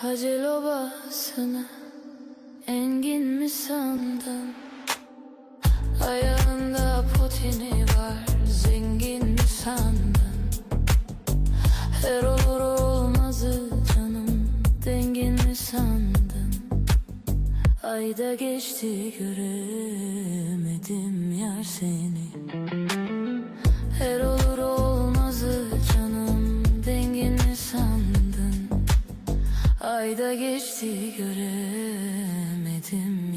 Hacel obasını engin mi sandın? Ayağında potini var zengin mi sandın? Her olur olmazı canım dengin mi sandın? Ayda geçti göremedim yar seni Ayda geçti göremedim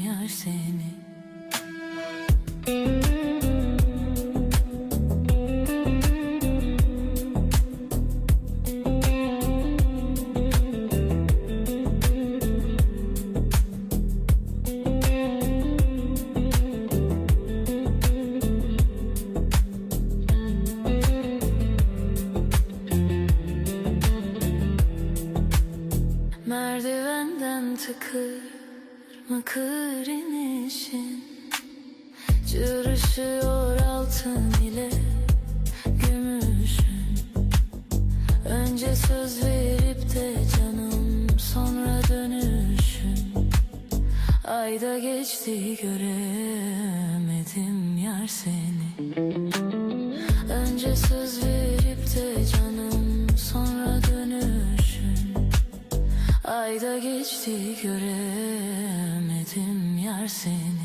yar seni Merdivenden tıkır mıkır inişin. Cırışıyor altın ile gümüşün. Önce söz verip de canım sonra dönüşün. Ayda geçti göremedim yar seni. Önce söz verip Ayda geçti göremedim yar seni